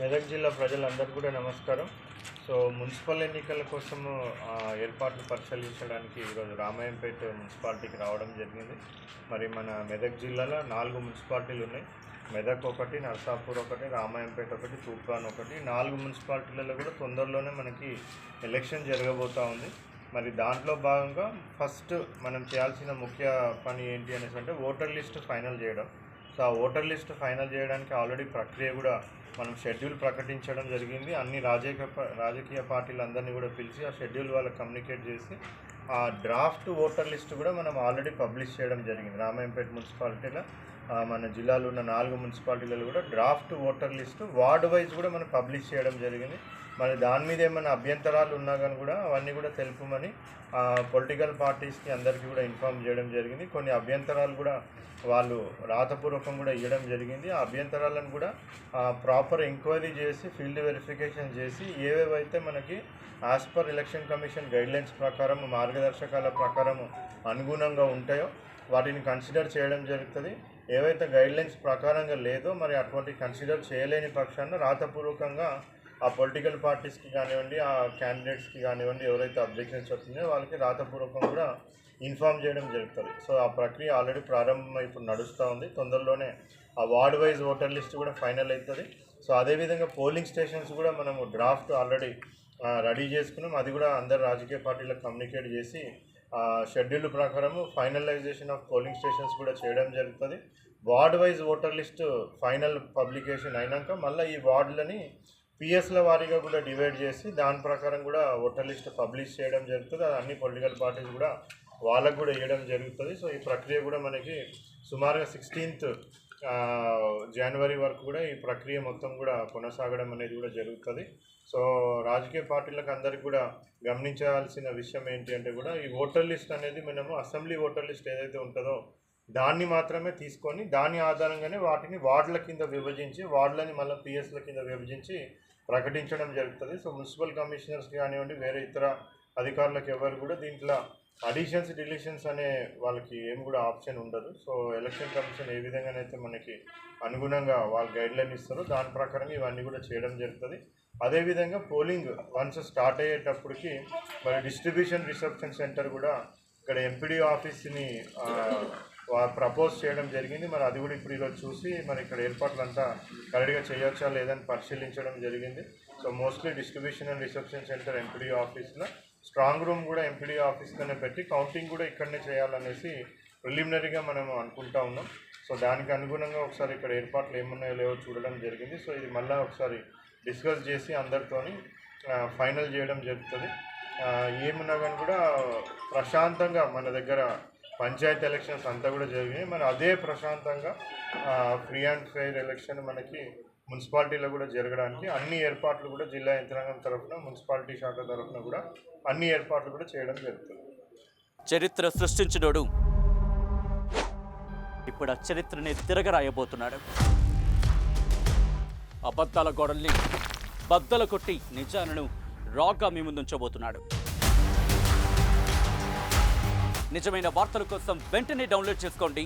ప్రజలందరికీ కూడా నమస్కారం. సో మున్సిపల్ ఎన్నికల కోసము ఆ, ఏర్పాట్లు పరిశీలించడానికి ఈరోజు రామాయంపేట మున్సిపాలిటీకి రావడం జరిగింది. మరి మన మెదక్ జిల్లాలో నాలుగు మున్సిపాలిటీలు ఉన్నాయి. మెదక్ ఒకటి నర్సాపూర్ ఒకటి రామాయంపేట ఒకటి తూప్రాన్ ఒకటి. నాలుగు మున్సిపాలిటీలలో కూడా తొందరలోనే మనకి ఎలక్షన్ జరగబోతూ ఉంది. మరి దాంట్లో భాగంగా ఫస్ట్ మనం చేయాల్సిన ముఖ్య పని ఏంటి అనేసి అంటే ఓటర్ లిస్ట్ ఫైనల్ చేయడం. సో ఆ ఓటర్ లిస్ట్ ఫైనల్ చేయడానికి ఆల్రెడీ ప్రక్రియ కూడా మనం షెడ్యూల్ ప్రకటించడం జరిగింది. అన్ని రాజకీయ ప- రాజకీయ పార్టీలందరినీ కూడా పిలిచి ఆ షెడ్యూల్ వాళ్ళకి కమ్యూనికేట్ చేసి ఆ డ్రాఫ్ట్ ఓటర్ లిస్ట్ కూడా మనం ఆల్రెడీ పబ్లిష్ చేయడం జరిగింది. రామాయంపేట మున్సిపాలిటీలో మన జిల్లాలో ఉన్న నాలుగు మున్సిపాలిటీలలో కూడా draft voter list ward wise కూడా మనం పబ్లిష్ చేయడం జరిగింది. మరి దాని మీద ఏమైనా అభ్యంతరాలు ఉన్నా కానీ కూడా అవన్నీ కూడా తెలుపమని పొలిటికల్ పార్టీస్కి అందరికీ కూడా ఇన్ఫామ్ చేయడం జరిగింది. కొన్ని అభ్యంతరాలు కూడా వాళ్ళు రాతపూర్వకం కూడా ఇవ్వడం జరిగింది. ఆ అభ్యంతరాలను కూడా ప్రాపర్ ఎంక్వైరీ చేసి ఫీల్డ్ వెరిఫికేషన్ చేసి ఏవేవైతే మనకి as per election commission guidelines ప్రకారం మార్గదర్శకాల ప్రకారం అనుగుణంగా ఉంటాయో వాటిని కన్సిడర్ చేయడం జరుగుతుంది. ఏవైతే గైడ్లైన్స్ ప్రకారంగా లేదో మరి అటువంటి కన్సిడర్ చేయలేని పక్షాన రాతపూర్వకంగా ఆ పొలిటికల్ పార్టీస్కి కానివ్వండి ఆ క్యాండిడేట్స్కి కానివ్వండి ఎవరైతే అబ్జెక్షన్స్ వస్తున్నాయో వాళ్ళకి రాతపూర్వకం కూడా ఇన్ఫామ్ చేయడం జరుగుతుంది. సో ఆ ప్రక్రియ ఆల్రెడీ ప్రారంభం ఇప్పుడు నడుస్తూ ఉంది. తొందరలోనే ఆ వార్డ్ వైజ్ ఓటర్ లిస్ట్ కూడా ఫైనల్ అవుతుంది. సో అదేవిధంగా పోలింగ్ స్టేషన్స్ కూడా మనము డ్రాఫ్ట్ ఆల్రెడీ రెడీ చేసుకున్నాం. అది కూడా అందరు రాజకీయ పార్టీలకు కమ్యూనికేట్ చేసి షెడ్యూల్ ప్రకారము ఫైనలైజేషన్ ఆఫ్ పోలింగ్ స్టేషన్స్ కూడా చేయడం జరుగుతుంది. Ward wise voter list final publication అయినాక మళ్ళీ ఈ వార్డులని పిఎస్ల వారీగా కూడా డివైడ్ చేసి దాని ప్రకారం కూడా ఓటర్ లిస్ట్ పబ్లిష్ చేయడం జరుగుతుంది. అది అన్ని పొలిటికల్ పార్టీస్ కూడా వాళ్ళకు కూడా ఇవ్వడం జరుగుతుంది. సో ఈ ప్రక్రియ కూడా మనకి సుమారుగా సిక్స్టీన్త్ జనవరి వరకు కూడా ఈ ప్రక్రియ మొత్తం కూడా కొనసాగడం అనేది కూడా జరుగుతుంది. సో రాజకీయ పార్టీలకు అందరికి కూడా గమనించాల్సిన విషయం ఏంటి అంటే కూడా ఈ ఓటర్ లిస్ట్ అనేది మనము అసెంబ్లీ ఓటర్ లిస్ట్ ఏదైతే ఉంటుందో దాన్ని మాత్రమే తీసుకొని దాని ఆధారంగానే వాటిని వార్డుల కింద విభజించి వార్డులని మళ్ళీ పిఎస్ల కింద విభజించి ప్రకటించడం జరుగుతుంది. సో మున్సిపల్ కమిషనర్స్ కానివ్వండి వేరే ఇతర అధికారులకు ఎవరు కూడా దీంట్లో అడిషన్స్ డిలీషన్స్ అనే వాళ్ళకి ఏం కూడా ఆప్షన్ ఉండదు. సో ఎలక్షన్ కమిషన్ ఏ విధంగానైతే మనకి అనుగుణంగా వాళ్ళు గైడ్లైన్ ఇస్తారో దాని ప్రకారం ఇవన్నీ కూడా చేయడం జరుగుతుంది. అదేవిధంగా పోలింగ్ వన్స్ స్టార్ట్ అయ్యేటప్పటికి మరి డిస్ట్రిబ్యూషన్ రిసెప్షన్ సెంటర్ కూడా ఇక్కడ ఎంపీడీ ఆఫీస్ని ప్రపోజ్ చేయడం జరిగింది. మరి అది కూడా ఇప్పుడు ఈరోజు చూసి మరి ఇక్కడ ఏర్పాట్లంతా కరెక్ట్గా చేయొచ్చా లేదని పరిశీలించడం జరిగింది. So mostly distribution and reception centre MPD ఆఫీస్లో స్ట్రాంగ్ రూమ్ కూడా ఎంపీడీ ఆఫీస్లోనే పెట్టి కౌంటింగ్ కూడా ఇక్కడనే చేయాలనేసి ప్రిలిమినరీగా మనం అనుకుంటా ఉన్నాం. సో దానికి అనుగుణంగా ఒకసారి ఇక్కడ ఏర్పాట్లు ఏమున్నాయో లేవో చూడడం జరిగింది. సో ఇది మళ్ళీ ఒకసారి డిస్కస్ చేసి అందరితోని ఫైనల్ చేయడం జరుగుతుంది. ఏమున్నా కానీ కూడా ప్రశాంతంగా మన దగ్గర పంచాయతీ ఎలక్షన్స్ అంతా కూడా జరిగినాయి. మరి అదే ప్రశాంతంగా ఫ్రీ అండ్ ఫెయిర్ ఎలక్షన్ మనకి మున్సిపాలిటీలో కూడా జరగడానికి అన్ని ఏర్పాట్లు కూడా జిల్లా యంత్రాంగం తరఫున మున్సిపాలిటీ శాఖ తరఫున కూడా అన్ని ఏర్పాట్లు కూడా చేయడం జరుగుతుంది. చరిత్ర సృష్టించినోడు. ఇప్పుడు ఆ చరిత్రని తిరగరాయబోతున్నాడు. అబద్ధాల గోడల్ని బద్దలు కొట్టి నిజాలను రాగ్గా మీ ముందుంచబోతున్నాడు. నిజమైన వార్తల కోసం వెంటనే డౌన్లోడ్ చేసుకోండి.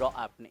రా యాప్ని.